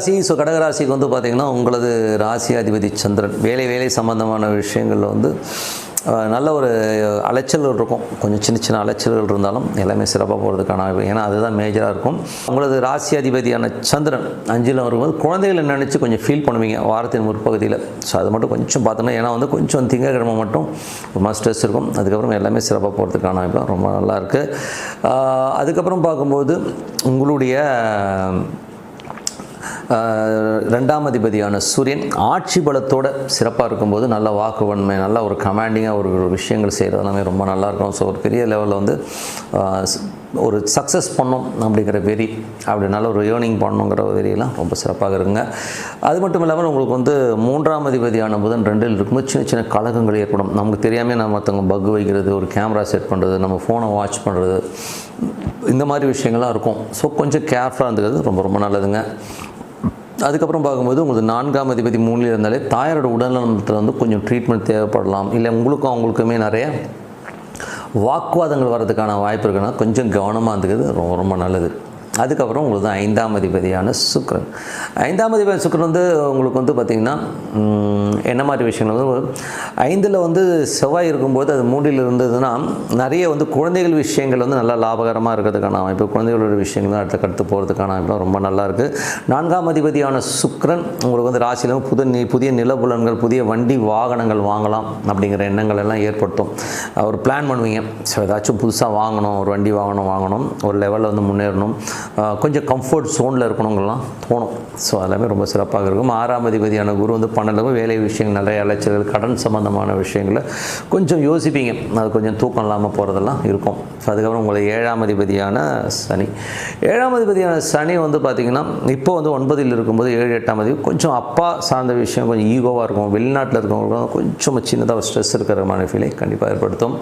ராசி ஸோ கடகராசிக்கு வந்து பார்த்திங்கன்னா உங்களது ராசி அதிபதி சந்திரன். வேலை வேலை சம்பந்தமான விஷயங்களில் வந்து நல்ல ஒரு அலைச்சல்கள் இருக்கும். கொஞ்சம் சின்ன சின்ன அலைச்சல்கள் இருந்தாலும் எல்லாமே சிறப்பாக போகிறதுக்கான ஏன்னா அதுதான் மேஜராக இருக்கும். உங்களது ராசி அதிபதியான சந்திரன் அஞ்சில் வரும்போது குழந்தைகளை நினச்சி கொஞ்சம் ஃபீல் பண்ணுவீங்க வாரத்தின் முற்பகுதியில். ஸோ அது மட்டும் கொஞ்சம் பார்த்தோன்னா ஏன்னா வந்து கொஞ்சம் திங்கக்கிழமை மட்டும் ரொம்ப ஸ்ட்ரெஸ் இருக்கும். அதுக்கப்புறம் எல்லாமே சிறப்பாக போகிறதுக்கான வாய்ப்பு ரொம்ப நல்லா இருக்குது அதுக்கப்புறம் பார்க்கும்போது உங்களுடைய ரெண்டாம் அதிபதியான சூரியன் ஆட்சி பலத்தோட சிறப்பாக இருக்கும்போது நல்ல வாக்குவன்மை நல்ல ஒரு கமாண்டிங்காக ஒரு விஷயங்கள் செய்கிறது எல்லாமே ரொம்ப நல்லா இருக்கும். ஸோ ஒரு பெரிய லெவலில் வந்து ஒரு சக்ஸஸ் பண்ணும் அப்படிங்கிற வெறி அப்படி நல்ல ஒரு ஏர்னிங் பண்ணணுங்கிற வெறியெல்லாம் ரொம்ப சிறப்பாக இருக்குங்க. அது மட்டும் இல்லாமல் உங்களுக்கு வந்து மூன்றாம் அதிபதியான புதன் ரெண்டில் இருக்கும்போது சின்ன சின்ன கழகங்கள் ஏற்படும். நமக்கு தெரியாமல் நம்ம மற்றவங்க பக் வைக்கிறது ஒரு கேமரா செட் பண்ணுறது நம்ம ஃபோனை வாட்ச் பண்ணுறது இந்த மாதிரி விஷயங்கள்லாம் இருக்கும். ஸோ கொஞ்சம் கேர்ஃபுல்லாக இருந்துக்கிறது ரொம்ப ரொம்ப நல்லதுங்க. அதுக்கப்புறம் பார்க்கும்போது உங்களுக்கு நான்காம் அதிபதி மூணில் இருந்தாலே தாயாரோட உடல்நலத்தில் வந்து கொஞ்சம் ட்ரீட்மெண்ட் தேவைப்படலாம். இல்லை உங்களுக்கும் அவங்களுக்குமே நிறைய வாக்குவாதங்கள் வர்றதுக்கான வாய்ப்பு இருக்குன்னா கொஞ்சம் கவனமாக இருந்துக்கிறது ரொம்ப ரொம்ப நல்லது. அதுக்கப்புறம் உங்களுக்கு தான் ஐந்தாம் அதிபதியான சுக்ரன் ஐந்தாம் அதிபதி சுக்ரன் வந்து உங்களுக்கு வந்து பார்த்திங்கன்னா என்ன மாதிரி விஷயங்கள் வந்து ஐந்தில் வந்து செவ்வாய் இருக்கும்போது அது மூன்றில் இருந்ததுன்னா நிறைய வந்து குழந்தைகள் விஷயங்கள் வந்து நல்லா லாபகரமாக இருக்கிறதுக்கான அமைப்பு குழந்தைகளோட விஷயங்கள் அடுத்த கடுத்து போகிறதுக்கான அமைப்பு ரொம்ப நல்லா இருக்குது நான்காம் அதிபதியான சுக்ரன் உங்களுக்கு வந்து ராசியிலும் புது நி புதிய நிலபுலன்கள் புதிய வண்டி வாகனங்கள் வாங்கலாம் அப்படிங்கிற எண்ணங்கள் எல்லாம் ஏற்படுத்தும். ஒரு பிளான் பண்ணுவீங்க. ஸோ ஏதாச்சும் புதுசாக வாங்கணும் ஒரு வண்டி வாங்கணும் வாங்கணும் ஒரு லெவலில் வந்து முன்னேறணும். கொஞ்சம் கம்ஃபர்ட் ஜோனில் இருக்கணுங்கலாம் தோணும். ஸோ அதெல்லாமே ரொம்ப சிறப்பாக இருக்கும். ஆறாம் அதிபதியான குரு வந்து பன்னெண்டு வேலை விஷயங்கள் நிறைய அலைச்சல்கள் கடன் சம்பந்தமான விஷயங்களை கொஞ்சம் யோசிப்பீங்க. அது கொஞ்சம் தூக்கம் இல்லாமல் போகிறதெல்லாம் இருக்கும். ஸோ அதுக்கப்புறம் உங்களை ஏழாம் அதிபதியான சனி. ஏழாம் அதிபதியான சனி வந்து பார்த்திங்கன்னா இப்போ வந்து ஒன்பதில் இருக்கும்போது ஏழு எட்டாம் அதிபதி கொஞ்சம் அப்பா சார்ந்த விஷயம் கொஞ்சம் ஈகோவாக இருக்கும். வெளிநாட்டில் இருக்கவங்களுக்கு கொஞ்சம் சின்னதாக ஸ்ட்ரெஸ் இருக்கிற மாதிரி ஃபீலை கண்டிப்பாக ஏற்படுத்தும்.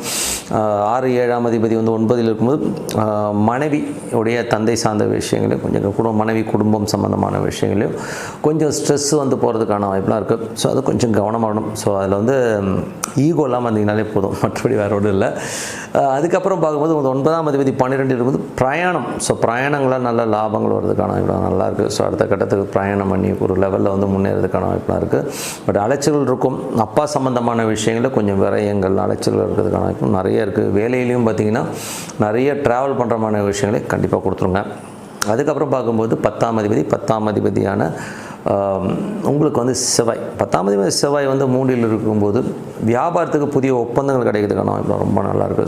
ஆறு ஏழாம் அதிபதி வந்து ஒன்பதில் இருக்கும்போது மனைவி உடைய தந்தை சார்ந்த விஷயங்களையும் கொஞ்சம் குடும்ப மனைவி குடும்பம் சம்மந்தமான விஷயங்களையும் கொஞ்சம் ஸ்ட்ரெஸ் வந்து போகிறதுக்கான வாய்ப்புலாம் இருக்குது ஸோ அது கொஞ்சம் கவனமாகணும் ஸோ அதில் வந்து ஈகோ இல்லாமல் இருந்தீங்கனாலே போதும். மற்றபடி வேறு ஒன்றும் இல்லை. அதுக்கப்புறம் பார்க்கும்போது வந்து ஒன்பதாம் அதிபதி பன்னிரெண்டு இருக்கும்போது பிரயாணம். ஸோ பிரயாணங்களால் நல்ல லாபங்கள் வர்றதுக்கான வாய்ப்பு நல்லா இருக்குது ஸோ அடுத்த கட்டத்துக்கு பிரயாணம் பண்ணி ஒரு லெவலில் வந்து முன்னேறதுக்கான வாய்ப்புலாம் இருக்குது பட் அலைச்சல்கள் இருக்கும். அப்பா சம்மந்தமான விஷயங்களில் கொஞ்சம் விரயங்கள் அலைச்சல்கள் இருக்கிறதுக்கான வாய்ப்பு நிறைய இருக்குது வேலையிலையும் பார்த்தீங்கன்னா நிறைய ட்ராவல் பண்ணுறமான விஷயங்களை கண்டிப்பாக கொடுத்துருங்க. அதுக்கப்புறம் பார்க்கும்போது பத்தாம் அதிபதி பத்தாம் அதிபதியான உங்களுக்கு வந்து செவ்வாய். பத்தாம் அதிபதி செவ்வாய் வந்து மூன்றில் இருக்கும்போது வியாபாரத்துக்கு புதிய ஒப்பந்தங்கள் கிடைக்கிறதுக்கான வாய்ப்பு ரொம்ப நல்லாயிருக்கு